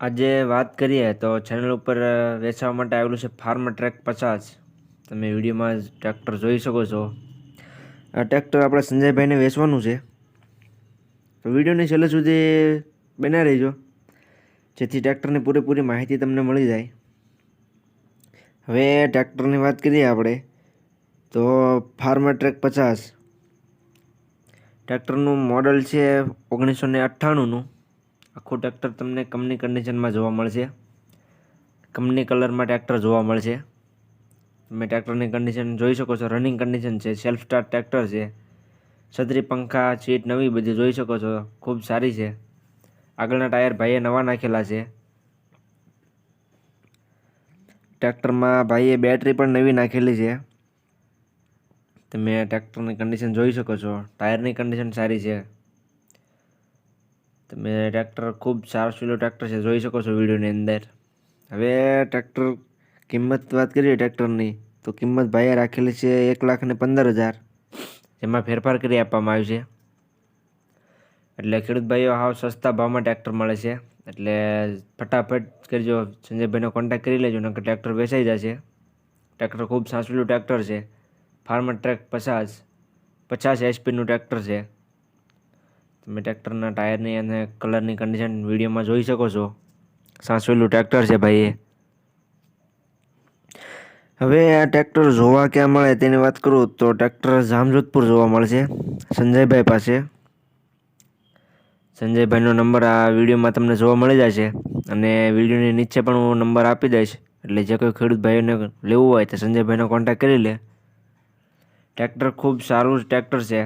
આજે વાત કરીએ તો ચેનલ ઉપર વેચવા માટે આવેલું છે ફાર્મ ટ્રેક પચાસ. તમે વિડીયોમાં ટ્રેક્ટર જોઈ શકો છો. આ ટ્રેક્ટર આપણે સંજયભાઈને વેચવાનું છે. તો વિડીયોની છેલ્લે સુધી બન્યા રહેજો. જેથી ટ્રેક્ટરની પૂરેપૂરી માહિતી તમને મળી જાય. હવે ટ્રેક્ટરની વાત કરીએ આપણે, તો ફાર્મ ટ્રેક પચાસ. ટ્રેક્ટરનું મોડલ છે ઓગણીસો ને અઠ્ઠાણુંનું. આખું ટ્રેક્ટર તમને કંપની કન્ડિશનમાં જોવા મળશે. કંપની કલરમાં ટ્રેક્ટર જોવા મળશે. તમે ટ્રેક્ટરની કન્ડિશન જોઈ શકો છો. રનિંગ કન્ડિશન છે સેલ્ફ સ્ટાર્ટ ટ્રેક્ટર છે. છત્રી, પંખા, સીટ નવી બધી જોઈ શકો છો. ખૂબ સારી છે. આગળના ટાયર ભાઈએ નવા નાખેલા છે. ટ્રેક્ટરમાં ભાઈએ બેટરી પણ નવી નાખેલી છે. તમે ટ્રેક્ટરની કન્ડિશન જોઈ શકો છો. ટાયરની કન્ડિશન સારી છે. તમે ટ્રેક્ટર ખૂબ સારું સુલું ટ્રેક્ટર છે, જોઈ શકો છો વિડીયોની અંદર. હવે ટ્રેક્ટર કિંમત વાત કરીએ ટ્રેક્ટરની, તો કિંમત ભાઈએ રાખેલી છે એક લાખ ને પંદર હજાર. જેમાં ફેરફાર કરી આપવામાં આવ્યું છે. એટલે ખેડૂત ભાઈઓ, હાવ સસ્તા ભાવમાં ટ્રેક્ટર મળે છે. એટલે ફટાફટ કરજો, સંજયભાઈનો કોન્ટેક્ટ કરી લેજો, નકર ટ્રેક્ટર વેચાઈ જશે. ટ્રેક્ટર ખૂબ સાસવેલું ટ્રેક્ટર છે. ફાર્મર ટ્રેક પચાસ પચાસ એચપીનું ટ્રેક્ટર છે. તમે ટ્રેક્ટરના ટાયરની અને કલરની કન્ડિશન વિડીયોમાં જોઈ શકો છો. સાસવેલું ટ્રેક્ટર છે ભાઈ એ. હવે આ ટ્રેક્ટર જોવા ક્યાં મળે તેની વાત કરું તો ટ્રેક્ટર જામજોધપુર જોવા મળશે. સંજયભાઈ પાસે. સંજયભાઈનો નંબર આ વિડીયોમાં તમને જોવા મળી જશે. અને વિડીયોની નીચે પણ હું નંબર આપી દઈશ. એટલે જે કોઈ ખેડૂત ભાઈઓને લેવું હોય તો સંજયભાઈનો કોન્ટેક્ટ કરી લે. ટ્રેક્ટર ખૂબ સારું ટ્રેક્ટર છે.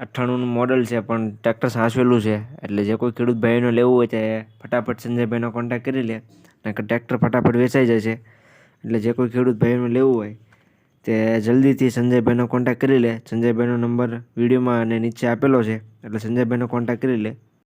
અઠ્ઠાણુંનું મોડલ છે, પણ ટ્રેક્ટર સાચવેલું છે. એટલે જે કોઈ ખેડૂત ભાઈઓને લેવું હોય તે ફટાફટ સંજયભાઈનો કોન્ટેક્ટ કરી લે નકર ટ્રેક્ટર ફટાફટ વેચાઈ જશે એટલે જે કોઈ ખેડૂત ભાઈઓને લેવું હોય તે જલ્દીથી સંજયભાઈનો કોન્ટેક્ટ કરી લે. સંજયભાઈનો નંબર વિડીયોમાં અને નીચે આપેલો છે, એટલે સંજયભાઈનો કોન્ટેક્ટ કરી લે.